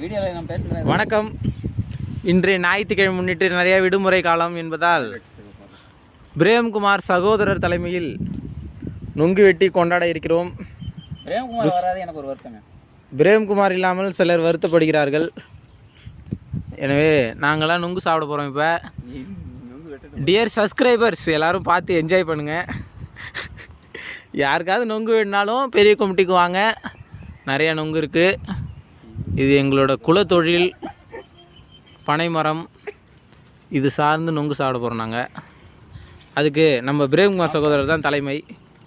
வீடியோவில் நான் பேசுகிறேன் வணக்கம். இன்றைய ஞாயிற்றுக்கிழமை முன்னிட்டு நிறைய விடுமுறை காலம் என்பதால் பிரேம்குமார் சகோதரர் தலைமையில் நுங்கு வெட்டி கொண்டாட இருக்கிறோம். பிரேம்குமார் வராது எனக்கு ஒரு வருத்தங்க. பிரேம்குமார் இல்லாமல் சிலர் வருத்தப்படுகிறார்கள். எனவே நாங்களாம் நுங்கு சாப்பிட போகிறோம் இப்போ. டியர் சப்ஸ்கிரைபர்ஸ் எல்லாரும் பார்த்து என்ஜாய் பண்ணுங்கள் யாருக்காவது நொங்கு வேணுனாலும் பெரிய கமிட்டிக்கு வாங்க. நிறைய நொங்கு இருக்குது இது எங்களோட குலத்தொழில் பனைமரம் இது சார்ந்து நொங்கு சாப்பிட போகிறோம் நாங்கள் அதுக்கு நம்ம பிரேம்குமார் சகோதரர் தான் தலைமை.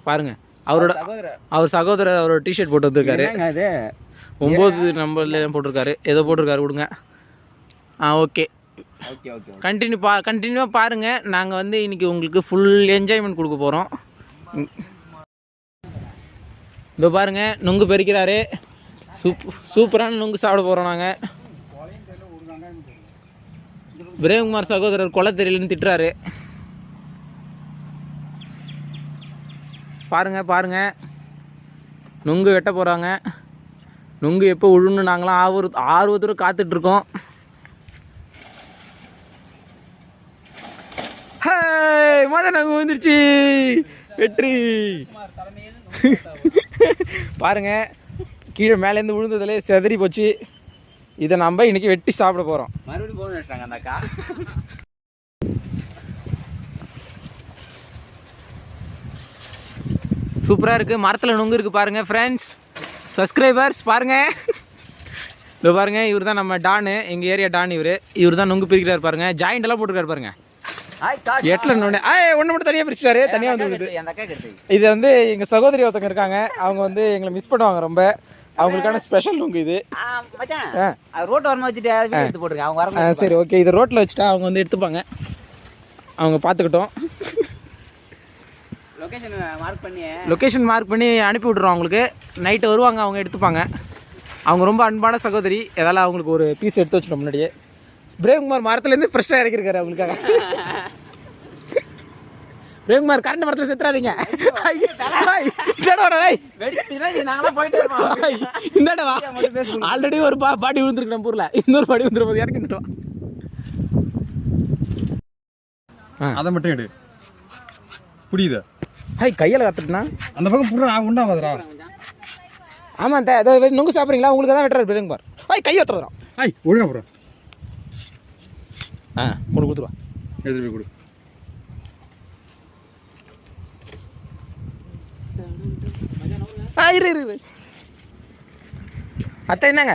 பாருங்கள் அவரோட அவர் சகோதரர். அவரோட டிஷர்ட் போட்டு வந்திருக்காரு. ஒம்பது நம்பர்ல போட்டிருக்காரு. ஏதோ போட்டிருக்காரு விடுங்க. ஆ ஓகே. ஓகே ஓகே கண்டினியூ பா கண்டினியூவாக பாருங்கள் நாங்கள் வந்து இன்றைக்கி உங்களுக்கு ஃபுல் என்ஜாய்மெண்ட் கொடுக்க போகிறோம் இதோ பாருங்கள் நுங்கு பெருக்கிறாரு. சூப் சூப்பரான நுங்கு சாப்பிட போகிறோம் நாங்கள் பிரேம்குமார் சகோதரர் கொலை தெரியலன்னு திட்டுறாரு. பாருங்க பாருங்க. நுங்கு வெட்ட போகிறாங்க நுங்கு எப்போ உழுன்னு நாங்களாம் ஆர்வ ஆர்வத்தோடு காத்துட்ருக்கோம் ஹே மொதல் நங்கு வந்துருச்சு வெற்றி. பாருங்க. கீழே மேலேருந்து விழுந்ததுலே செதறி போச்சு. இதை நம்ம இன்னைக்கு வெட்டி சாப்பிட போகிறோம் மறுபடியும் போன் வச்சிட்டாங்க அந்த அக்கா. சூப்பராக இருக்குது மரத்தில் நுங்கு இருக்குது பாருங்கள் ஃப்ரெண்ட்ஸ் சப்ஸ்கிரைபர்ஸ் பாருங்கள் இதோ பாருங்கள் இவர் தான் நம்ம டானு. எங்கள் ஏரியா டான் இவர். இவர் தான் நுங்கு பிரிக்கிறார் பாருங்கள் ஜாயிண்ட் எல்லாம் போட்டுருக்காரு பாருங்க. ஹாய் கா எட்டில் நொண்ணு ஆ ஒன்று மட்டும் தனியாக பிரிச்சிட்டாரு. தனியாக வந்து இது வந்து எங்கள் சகோதரி ஒருத்தங்க இருக்காங்க. அவங்க வந்து எங்களை மிஸ் பண்ணுவாங்க ரொம்ப. அவங்களுக்கான ஸ்பெஷல் நுங்கு இது. ரோட்டு வரமா வச்சுட்டு வீடியோ எடுத்து போட்டுருங்க. அவங்க வர சரி ஓகே இதை ரோட்டில் வச்சுட்டா அவங்க வந்து எடுத்துப்பாங்க. அவங்க பார்த்துக்கிட்டோம். லொகேஷன் மார்க் பண்ணி லொக்கேஷன் மார்க் பண்ணி அனுப்பி விட்றோம் அவங்களுக்கு. நைட்டு வருவாங்க அவங்க எடுத்துப்பாங்க. அவங்க ரொம்ப அன்பான சகோதரி. எதால அவங்களுக்கு ஒரு பீஸ் எடுத்து வச்சிட்டோம் முன்னாடியே. பிரேம்குமார் மரத்துலேருந்து ஃப்ரெஷ்ஷாக இறக்கிருக்காரு அவங்களுக்காக. பிரேம்குமார் கரண்ட் மரத்தில் செத்துறாதீங்க. இந்தாடா வரா, டேய். வெடிச்சு நாங்களாம் போயிட்டே இருப்போம் ஐய், இந்தாடா வா. ஆல்ரெடி ஒரு பா பாடி விழுந்துருக்கு நம்ம ஊரில். இன்னொரு பாடி விழுந்துரும் போது இறக்கி வந்துட்டு வா அதை மட்டும் எடு. புரியுதா? ஹாய் கையில் கத்துட்டுனா? அந்த பக்கம் புடுறா உண்டாவதுடா ஆமாம் தே ஏதோ நுங்கு சாப்பிட்றீங்களா? உங்களுக்கு தான் வெட்டுறாரு பிரேம்குமார் ஹாய் கை ஒத்துறோம் ஐய் ஒழுங்கா புடுறா. ஆ கொடு கொடுத்துருவா எடுத்துட்டு போய் கொடு. ஆ இரு இரு இரு. அத்தை என்னங்க?